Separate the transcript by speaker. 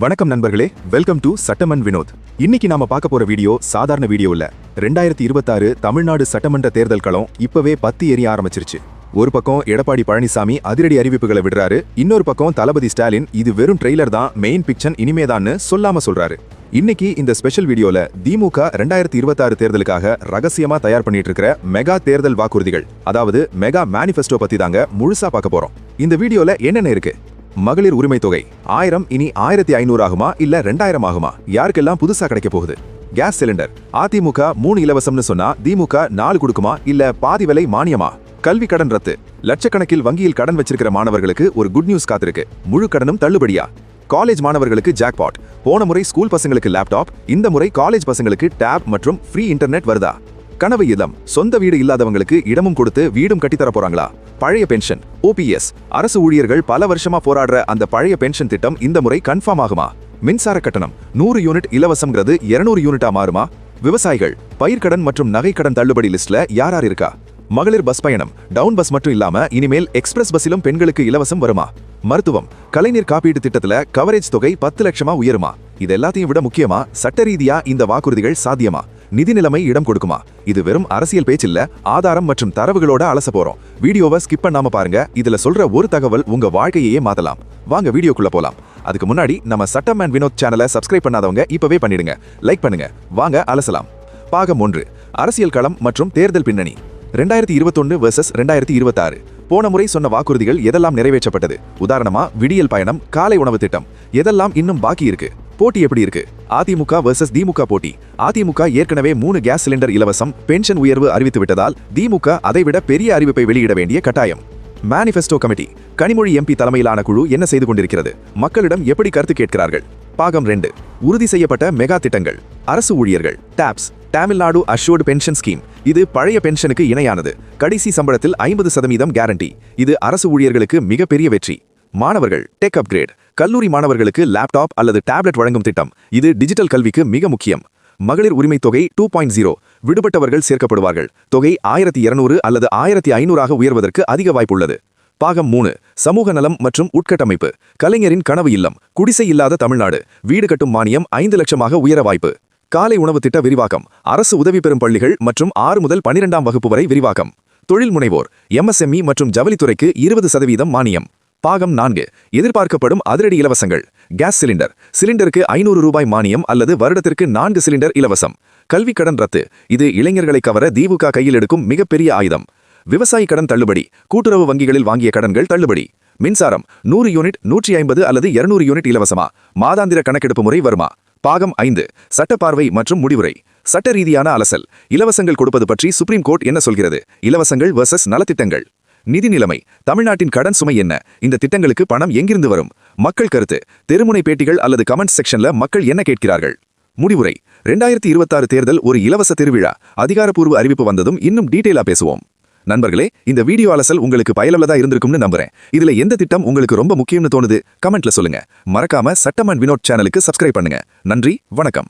Speaker 1: வணக்கம் நண்பர்களே welcome to சட்டமன் Vinod. இன்னைக்கு நாம பார்க்க போற வீடியோ சாதாரண வீடியோ இல்ல. ரெண்டாயிரத்தி இருபத்தாறு தமிழ்நாடு சட்டமன்ற தேர்தல் களம் இப்பவே பத்து எரிய ஆரம்பிச்சிருச்சு. ஒரு பக்கம் எடப்பாடி பழனிசாமி அதிரடி அறிவிப்புகளை விடுறாரு இன்னொரு பக்கம் தளபதி ஸ்டாலின் இது வெறும் ட்ரெய்லர் தான் மெயின் பிக்சன் இனிமேதான்னு சொல்லாம சொல்றாரு. இன்னைக்கு இந்த ஸ்பெஷல் வீடியோல திமுக ரெண்டாயிரத்தி இருபத்தாறு தேர்தலுக்காக ரகசியமா தயார் பண்ணிட்டு இருக்கிற மெகா தேர்தல் வாக்குறுதிகள் அதாவது மெகா மேனிஃபெஸ்டோ பத்தி தாங்க முழுசா பார்க்க போறோம். இந்த வீடியோல என்னென்ன இருக்கு? மகளிர் உரிமை தொகை ஆயிரம் இனி ஆயிரத்தி ஐநூறு ஆகுமா இல்ல ரெண்டாயிரம் ஆகுமா? யாருக்கெல்லாம் புதுசா கிடைக்க போகுது? Gas cylinder. அதிமுக மூணு இலவசம்னு சொன்னா திமுக நாலு கொடுக்குமா இல்ல பாதி விலை மானியமா? கல்வி கடன் ரத்து. லட்சக்கணக்கில் வங்கியில் கடன் வச்சிருக்கிற மாணவர்களுக்கு ஒரு குட் நியூஸ் காத்திருக்கு. முழு கடனும் தள்ளுபடியா? காலேஜ் மாணவர்களுக்கு ஜாக்பாட் போன முறை ஸ்கூல் பசங்களுக்கு லேப்டாப் இந்த முறை காலேஜ் பசங்களுக்கு டேப் மற்றும் ஃப்ரீ இன்டர்நெட் வருதா? கனவு இல்லம். சொந்த வீடு இல்லாதவங்களுக்கு இடமும் கொடுத்து வீடும் கட்டித்தர போறாங்களா? பழைய பென்ஷன். ஓபிஎஸ் அரசு ஊழியர்கள் பல வருஷமா போராடுற அந்த பழைய பென்ஷன் திட்டம் இந்த முறை கன்ஃபார்ம் ஆகுமா? மின்சார கட்டணம். நூறு யூனிட் இலவசம்ங்கிறது இருநூறு யூனிட்டா மாறுமா? விவசாயிகள் பயிர்க்கடன் மற்றும் நகைக்கடன் தள்ளுபடி லிஸ்ட்ல யார் யார் இருக்கா? மகளிர் பஸ் பயணம். டவுன் பஸ் மட்டும் இல்லாம இனிமேல் எக்ஸ்பிரஸ் பஸ்ஸிலும் பெண்களுக்கு இலவசம் வருமா? மருத்துவம். கலைஞர் காப்பீட்டு திட்டத்துல கவரேஜ் தொகை பத்து லட்சமா உயருமா? இது எல்லாத்தையும் விட முக்கியமா? சட்ட ரீதியா இந்த வாக்குறுதிகள் சாத்தியமா? நிதி நிலைமை இடம் கொடுக்குமா? இது வெறும் அரசியல் பேச்சில்ல ஆதாரம் மற்றும் தரவுகளோட அலச போறோம். வீடியோவை ஸ்கிப் பண்ணாம பாருங்க. இதுல சொல்ற ஒரு தகவல் உங்க வாழ்க்கையே மாத்தலாம். வாங்க வீடியோக்குள்ள போலாம். அதுக்கு முன்னாடி நம்ம சட்டம் அண்ட் வினோத் சேனலை சப்ஸ்கிரைப் பண்ணாதவங்க இப்பவே பண்ணிடுங்க. லைக் பண்ணுங்க. வாங்க அலசலாம். பாகம் ஒன்று. அரசியல் களம் மற்றும் தேர்தல் பின்னணி. ரெண்டாயிரத்தி இருபத்தொன்னு வெர்சஸ் ரெண்டாயிரத்தி இருபத்தாறு. போன முறை சொன்ன வாக்குறுதிகள் எதெல்லாம் நிறைவேற்றப்பட்டது? உதாரணமா விடியல் பயணம் காலை உணவு திட்டம். எதெல்லாம் இன்னும் பாக்கி இருக்கு? போட்டி எப்படி இருக்கு? அதிமுக வெர்சஸ் திமுக போட்டி. அதிமுக ஏற்கனவே மூணு கேஸ் சிலிண்டர் இலவசம் பென்ஷன் உயர்வு அறிவித்து விட்டதால் திமுக அதைவிட பெரிய அறிவிப்பை வெளியிட வேண்டிய கட்டாயம். மேனிஃபெஸ்டோ கமிட்டி கனிமொழி எம்பி தலைமையிலான குழு என்ன செய்து கொண்டிருக்கிறது? மக்களிடம் எப்படி கருத்து கேட்கிறார்கள்? பாகம் ரெண்டு உறுதி செய்யப்பட்ட மெகா திட்டங்கள். அரசு ஊழியர்கள் TAPS Tamil Nadu assured pension scheme இது பழைய பென்ஷனுக்கு இணையானது. கடைசி சம்பளத்தில் ஐம்பது சதவீதம் கேரண்டி இது அரசு ஊழியர்களுக்கு மிகப்பெரிய வெற்றி. மாணவர்கள் டெக் அப்கிரேட் கல்லூரி மாணவர்களுக்கு லேப்டாப் அல்லது டேப்லெட் வழங்கும் திட்டம். இது டிஜிட்டல் கல்விக்கு மிக முக்கியம். மகளிர் உரிமை தொகை டூ பாயிண்ட் ஜீரோ விடுபட்டவர்கள் சேர்க்கப்படுவார்கள். தொகை ஆயிரத்தி இருநூறு அல்லது ஆயிரத்தி ஐநூறாக உயர்வதற்கு அதிக வாய்ப்புள்ளது. பாகம் மூணு. சமூக நலம் மற்றும் உட்கட்டமைப்பு. கலைஞரின் கனவு இல்லம். குடிசை இல்லாத தமிழ்நாடு. வீடு கட்டும் மானியம் ஐந்து லட்சமாக உயர வாய்ப்பு. காலை உணவு திட்ட விரிவாக்கம். அரசு உதவி பெறும் பள்ளிகள் மற்றும் ஆறு முதல் பனிரெண்டாம் வகுப்பு வரை விரிவாக்கம். தொழில் முனைவோர். எம்எஸ்எம்இ மற்றும் ஜவுளித்துறைக்கு இருபது சதவீதம் மானியம். பாகம் நான்கு. எதிர்பார்க்கப்படும் அதிரடி இலவசங்கள். Gas cylinder. சிலிண்டருக்கு ஐநூறு ரூபாய் மானியம் அல்லது வருடத்திற்கு நான்கு சிலிண்டர் இலவசம். கல்வி கடன் ரத்து. இது இளைஞர்களை கவர திமுக கையில் எடுக்கும் மிகப்பெரிய ஆயுதம். விவசாய கடன் தள்ளுபடி. கூட்டுறவு வங்கிகளில் வாங்கிய கடன்கள் தள்ளுபடி. மின்சாரம். நூறு யூனிட் நூற்றி ஐம்பது அல்லது இருநூறு யூனிட் இலவசமா? மாதாந்திர கணக்கெடுப்பு முறை வருமா? பாகம் ஐந்து. சட்டப்பார்வை மற்றும் முடிவுரை. சட்ட ரீதியான அலசல். இலவசங்கள் கொடுப்பது பற்றி சுப்ரீம் கோர்ட் என்ன சொல்கிறது? இலவசங்கள் வர்சஸ் நலத்திட்டங்கள். நிதி நிலைமை தமிழ்நாட்டின் கடன் சுமை என்ன? இந்த திட்டங்களுக்கு பணம் எங்கிருந்து வரும்? மக்கள் கருத்து தெருமுனை பேட்டிகள் அல்லது கமெண்ட் செக்ஷன்ல மக்கள் என்ன கேட்கிறார்கள்? முடிவுரை ரெண்டாயிரத்தி இருபத்தாறு தேர்தல் ஒரு இலவச திருவிழா. அதிகாரப்பூர்வ அறிவிப்பு வந்ததும் இன்னும் டீட்டெயிலா பேசுவோம். நண்பர்களே இந்த வீடியோ அலசல் உங்களுக்கு பயனுள்ளதா இருந்திருக்கும்னு நம்புறேன். இதுல எந்த திட்டம் உங்களுக்கு ரொம்ப முக்கியம்னு தோணுது கமெண்ட்ல சொல்லுங்க. மறக்காம சட்டம் அண்ட் வினோட் சேனலுக்கு சப்ஸ்கிரைப் பண்ணுங்க. நன்றி வணக்கம்.